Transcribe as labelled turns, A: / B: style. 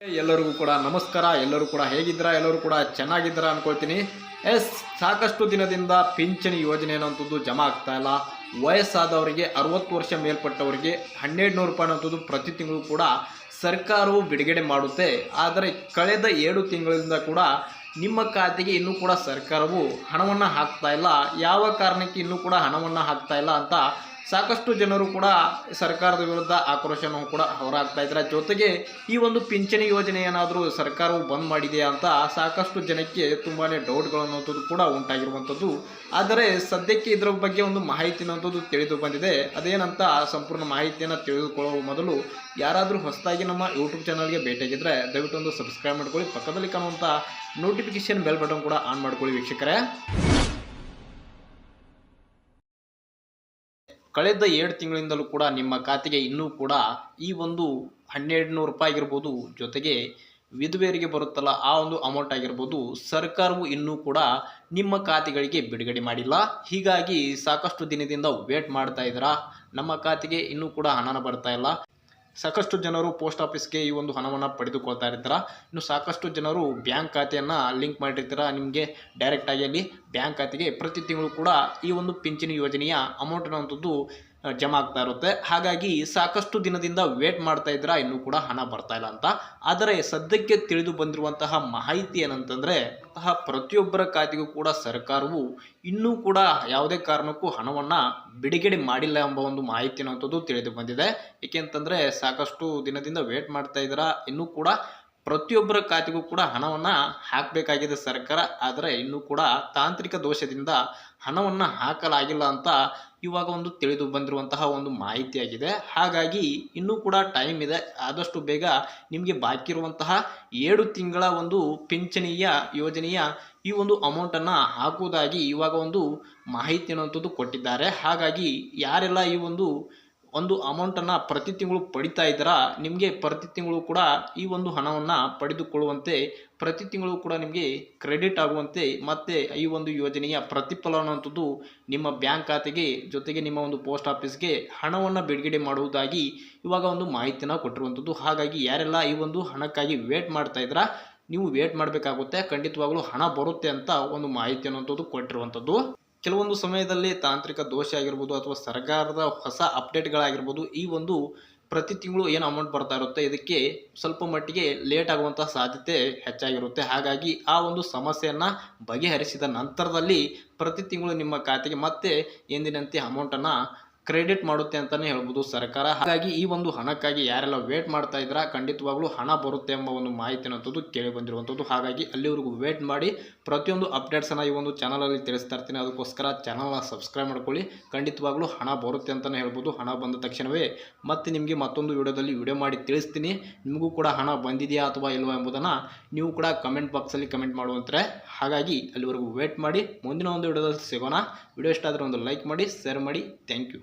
A: ಎಲ್ಲರಿಗೂ ಕೂಡ ನಮಸ್ಕಾರ. ಎಲ್ಲರೂ ಕೂಡ ಹೇಗಿದ್ದೀರಾ? ಎಲ್ಲರೂ ಕೂಡ ಚೆನ್ನಾಗಿದ್ದೀರಾ ಅನ್ಕೊಳ್ತೀನಿ. ಎಸ್, ಸಾಕಷ್ಟು ದಿನದಿಂದ ಪಿಂಚಣಿ ಯೋಜನೆ ಅನ್ನೋಂಥದ್ದು ಜಮಾ ಆಗ್ತಾ ಇಲ್ಲ. ವಯಸ್ಸಾದವರಿಗೆ, ಅರವತ್ತು ವರ್ಷ ಮೇಲ್ಪಟ್ಟವರಿಗೆ ಹನ್ನೆರಡು ನೂರು ರೂಪಾಯಿ ಅನ್ನೋಂಥದ್ದು ಪ್ರತಿ ತಿಂಗಳು ಕೂಡ ಸರ್ಕಾರವು ಬಿಡುಗಡೆ ಮಾಡುತ್ತೆ. ಆದರೆ ಕಳೆದ ಏಳು ತಿಂಗಳಿಂದ ಕೂಡ ನಿಮ್ಮ ಖಾತೆಗೆ ಇನ್ನೂ ಕೂಡ ಸರ್ಕಾರವು ಹಣವನ್ನು ಹಾಕ್ತಾ ಇಲ್ಲ. ಯಾವ ಕಾರಣಕ್ಕೆ ಇನ್ನೂ ಕೂಡ ಹಣವನ್ನು ಹಾಕ್ತಾ ಇಲ್ಲ ಅಂತ ಸಾಕಷ್ಟು ಜನರು ಕೂಡ ಸರ್ಕಾರದ ವಿರುದ್ಧ ಆಕ್ರೋಶವನ್ನು ಕೂಡ ಹೊರಹಾಕ್ತಾ ಇದ್ದಾರೆ. ಜೊತೆಗೆ ಈ ಒಂದು ಪಿಂಚಣಿ ಯೋಜನೆ ಏನಾದರೂ ಸರ್ಕಾರವು ಬಂದ್ ಮಾಡಿದೆಯಾ ಅಂತ ಸಾಕಷ್ಟು ಜನಕ್ಕೆ ತುಂಬಾ ಡೌಟ್ಗಳು ಅನ್ನೋಂಥದ್ದು ಕೂಡ ಉಂಟಾಗಿರುವಂಥದ್ದು. ಆದರೆ ಸದ್ಯಕ್ಕೆ ಇದರ ಬಗ್ಗೆ ಒಂದು ಮಾಹಿತಿ ಅನ್ನೋಂಥದ್ದು ತಿಳಿದು ಬಂದಿದೆ. ಅದೇನಂತ ಸಂಪೂರ್ಣ ಮಾಹಿತಿಯನ್ನು ತಿಳಿದುಕೊಳ್ಳುವ ಮೊದಲು ಯಾರಾದರೂ ಹೊಸದಾಗಿ ನಮ್ಮ ಯೂಟ್ಯೂಬ್ ಚಾನಲ್ಗೆ ಭೇಟಿಯಾಗಿದ್ದರೆ ದಯವಿಟ್ಟು ಒಂದು ಸಬ್ಸ್ಕ್ರೈಬ್ ಮಾಡ್ಕೊಳ್ಳಿ. ಪಕ್ಕದಲ್ಲಿ ಕಾಣುವಂಥ ನೋಟಿಫಿಕೇಶನ್ ಬೆಲ್ ಬಟನ್ ಕೂಡ ಆನ್ ಮಾಡ್ಕೊಳ್ಳಿ ವೀಕ್ಷಕರೇ. ಕಳೆದ ಎರಡು ತಿಂಗಳಿಂದಲೂ ಕೂಡ ನಿಮ್ಮ ಖಾತೆಗೆ ಇನ್ನೂ ಕೂಡ ಈ ಒಂದು ಹನ್ನೆರಡು ನೂರು ರೂಪಾಯಿ ಆಗಿರ್ಬೋದು ಜೊತೆಗೆ ವಿಧವೆಯರಿಗೆ ಬರುತ್ತಲ್ಲ ಆ ಒಂದು ಅಮೌಂಟ್ ಆಗಿರ್ಬೋದು ಸರ್ಕಾರವು ಇನ್ನೂ ಕೂಡ ನಿಮ್ಮ ಖಾತೆಗಳಿಗೆ ಬಿಡುಗಡೆ ಮಾಡಿಲ್ಲ. ಹೀಗಾಗಿ ಸಾಕಷ್ಟು ದಿನದಿಂದ ವೇಟ್ ಮಾಡ್ತಾ ಇದ್ದೀರಾ. ನಮ್ಮ ಖಾತೆಗೆ ಇನ್ನೂ ಕೂಡ ಹಣನ ಬರ್ತಾ ಇಲ್ಲ. ಸಾಕಷ್ಟು ಜನರು ಪೋಸ್ಟ್ ಆಫೀಸ್ಗೆ ಈ ಒಂದು ಹಣವನ್ನು ಪಡೆದುಕೊಳ್ತಾ ಇರ್ತಾರೆ? ಇನ್ನು ಸಾಕಷ್ಟು ಜನರು ಬ್ಯಾಂಕ್ ಖಾತೆಯನ್ನು ಲಿಂಕ್ ಮಾಡಿರ್ತೀರ? ನಿಮಗೆ ಡೈರೆಕ್ಟಾಗಿ ಅಲ್ಲಿ ಬ್ಯಾಂಕ್ ಖಾತೆಗೆ ಪ್ರತಿ ತಿಂಗಳು ಕೂಡ ಈ ಒಂದು ಪಿಂಚಣಿ ಯೋಜನೆಯ ಅಮೌಂಟ್ ಅನ್ನೋಂಥದ್ದು ಆ, ಜಮಾ ಆಗ್ತಾ ಇರುತ್ತೆ. ಹಾಗಾಗಿ ಸಾಕಷ್ಟು ದಿನದಿಂದ ವೇಟ್ ಮಾಡ್ತಾ ಇದ್ರ ಇನ್ನೂ ಕೂಡ ಹಣ ಬರ್ತಾ ಇಲ್ಲ ಅಂತ. ಆದರೆ ಸದ್ಯಕ್ಕೆ ತಿಳಿದು ಬಂದಿರುವಂತಹ ಮಾಹಿತಿ ಏನಂತಂದರೆ ಅಂತಹ ಪ್ರತಿಯೊಬ್ಬರ ಖಾತೆಗೂ ಕೂಡ ಸರ್ಕಾರವು ಇನ್ನೂ ಕೂಡ ಯಾವುದೇ ಕಾರಣಕ್ಕೂ ಹಣವನ್ನು ಬಿಡುಗಡೆ ಮಾಡಿಲ್ಲ ಎಂಬ ಒಂದು ಮಾಹಿತಿ ಅನ್ನುವಂಥದ್ದು ತಿಳಿದು ಬಂದಿದೆ. ಏಕೆಂತಂದರೆ ಸಾಕಷ್ಟು ದಿನದಿಂದ ವೇಟ್ ಮಾಡ್ತಾ ಇದ್ದೀರಾ, ಇನ್ನೂ ಕೂಡ ಪ್ರತಿಯೊಬ್ಬರ ಖಾತೆಗೂ ಕೂಡ ಹಣವನ್ನು ಹಾಕಬೇಕಾಗಿದೆ ಸರ್ಕಾರ. ಆದರೆ ಇನ್ನೂ ಕೂಡ ತಾಂತ್ರಿಕ ದೋಷದಿಂದ ಹಣವನ್ನು ಹಾಕಲಾಗಿಲ್ಲ ಅಂತ ಇವಾಗ ಒಂದು ತಿಳಿದು ಬಂದಿರುವಂತಹ ಒಂದು ಮಾಹಿತಿಯಾಗಿದೆ ಹಾಗಾಗಿ ಇನ್ನೂ ಕೂಡ ಟೈಮ್ ಇದೆ. ಆದಷ್ಟು ಬೇಗ ನಿಮಗೆ ಬಾಕಿ ಇರುವಂತಹ ಏಳು ತಿಂಗಳ ಒಂದು ಪಿಂಚಣಿಯ ಯೋಜನೆಯ ಈ ಒಂದು ಅಮೌಂಟನ್ನು ಹಾಕುವುದಾಗಿ ಇವಾಗ ಒಂದು ಮಾಹಿತಿ ಅನ್ನುವಂಥದ್ದು ಕೊಟ್ಟಿದ್ದಾರೆ. ಹಾಗಾಗಿ ಯಾರೆಲ್ಲ ಈ ಒಂದು ಒಂದು ಅಮೌಂಟನ್ನು ಪ್ರತಿ ತಿಂಗಳು ಪಡಿತಾ ಇದ್ದೀರಾ ನಿಮಗೆ ಪ್ರತಿ ತಿಂಗಳು ಕೂಡ ಈ ಒಂದು ಹಣವನ್ನು ಪಡೆದುಕೊಳ್ಳುವಂತೆ, ಪ್ರತಿ ತಿಂಗಳು ಕೂಡ ನಿಮಗೆ ಕ್ರೆಡಿಟ್ ಆಗುವಂತೆ ಮತ್ತು ಈ ಒಂದು ಯೋಜನೆಯ ಪ್ರತಿಫಲ ಅನ್ನುವಂಥದ್ದು ನಿಮ್ಮ ಬ್ಯಾಂಕ್ ಖಾತೆಗೆ ಜೊತೆಗೆ ನಿಮ್ಮ ಒಂದು ಪೋಸ್ಟ್ ಆಫೀಸ್ಗೆ ಹಣವನ್ನು ಬಿಡುಗಡೆ ಮಾಡುವುದಾಗಿ ಇವಾಗ ಒಂದು ಮಾಹಿತಿನ ಕೊಟ್ಟಿರುವಂಥದ್ದು. ಹಾಗಾಗಿ ಯಾರೆಲ್ಲ ಈ ಒಂದು ಹಣಕ್ಕಾಗಿ ವೇಟ್ ಮಾಡ್ತಾ ಇದ್ದೀರಾ ನೀವು ವೇಟ್ ಮಾಡಬೇಕಾಗುತ್ತೆ. ಖಂಡಿತವಾಗ್ಲೂ ಹಣ ಬರುತ್ತೆ ಅಂತ ಒಂದು ಮಾಹಿತಿ ಅನ್ನುವಂಥದ್ದು ಕೊಟ್ಟಿರುವಂಥದ್ದು. ಕೆಲವೊಂದು ಸಮಯದಲ್ಲಿ ತಾಂತ್ರಿಕ ದೋಷ ಆಗಿರ್ಬೋದು ಅಥವಾ ಸರ್ಕಾರದ ಹೊಸ ಅಪ್ಡೇಟ್ಗಳಾಗಿರ್ಬೋದು ಈ ಒಂದು ಪ್ರತಿ ತಿಂಗಳು ಏನು ಅಮೌಂಟ್ ಬರ್ತಾ ಇರುತ್ತೆ, ಇದಕ್ಕೆ ಸ್ವಲ್ಪ ಮಟ್ಟಿಗೆ ಲೇಟ್ ಆಗುವಂಥ ಸಾಧ್ಯತೆ ಹೆಚ್ಚಾಗಿರುತ್ತೆ. ಹಾಗಾಗಿ ಆ ಒಂದು ಸಮಸ್ಯೆಯನ್ನು ಬಗೆಹರಿಸಿದ ನಂತರದಲ್ಲಿ ಪ್ರತಿ ತಿಂಗಳು ನಿಮ್ಮ ಖಾತೆಗೆ ಮತ್ತೆ ಎಂದಿನಂತೆ ಅಮೌಂಟನ್ನು ಕ್ರೆಡಿಟ್ ಮಾಡುತ್ತೆ ಅಂತಲೇ ಹೇಳ್ಬೋದು ಸರ್ಕಾರ. ಹಾಗಾಗಿ ಈ ಒಂದು ಹಣಕ್ಕಾಗಿ ಯಾರೆಲ್ಲ ವೇಟ್ ಮಾಡ್ತಾ ಇದ್ರ, ಖಂಡಿತವಾಗ್ಲೂ ಹಣ ಬರುತ್ತೆ ಎಂಬ ಒಂದು ಮಾಹಿತಿ ಅನ್ನೋಂಥದ್ದು ಕೇಳಿ ಬಂದಿರುವಂಥದ್ದು. ಹಾಗಾಗಿ ಅಲ್ಲಿವರೆಗೂ ವೇಟ್ ಮಾಡಿ ಪ್ರತಿಯೊಂದು ಅಪ್ಡೇಟ್ಸನ್ನು ಈ ಒಂದು ಚಾನಲಲ್ಲಿ ತಿಳಿಸ್ತಾ ಇರ್ತೀನಿ. ಅದಕ್ಕೋಸ್ಕರ ಚಾನಲ್ನ ಸಬ್ಸ್ಕ್ರೈಬ್ ಮಾಡ್ಕೊಳ್ಳಿ. ಖಂಡಿತವಾಗ್ಲೂ ಹಣ ಬರುತ್ತೆ ಅಂತಲೇ ಹೇಳ್ಬೋದು. ಹಣ ಬಂದ ತಕ್ಷಣವೇ ಮತ್ತೆ ನಿಮಗೆ ಮತ್ತೊಂದು ವಿಡಿಯೋದಲ್ಲಿ ವಿಡಿಯೋ ಮಾಡಿ ತಿಳಿಸ್ತೀನಿ. ನಿಮಗೂ ಕೂಡ ಹಣ ಬಂದಿದೆಯಾ ಅಥವಾ ಇಲ್ವಾ ಎಂಬುದನ್ನು ನೀವು ಕೂಡ ಕಮೆಂಟ್ ಬಾಕ್ಸಲ್ಲಿ ಕಮೆಂಟ್ ಮಾಡುವಂತಾರೆ. ಹಾಗಾಗಿ ಅಲ್ಲಿವರೆಗೂ ವೇಟ್ ಮಾಡಿ ಮುಂದಿನ ಒಂದು ವಿಡಿಯೋದಲ್ಲಿ ಸಿಗೋಣ. ವಿಡಿಯೋ ಇಷ್ಟ ಆದರೆ ಒಂದು ಲೈಕ್ ಮಾಡಿ ಶೇರ್ ಮಾಡಿ. Thank you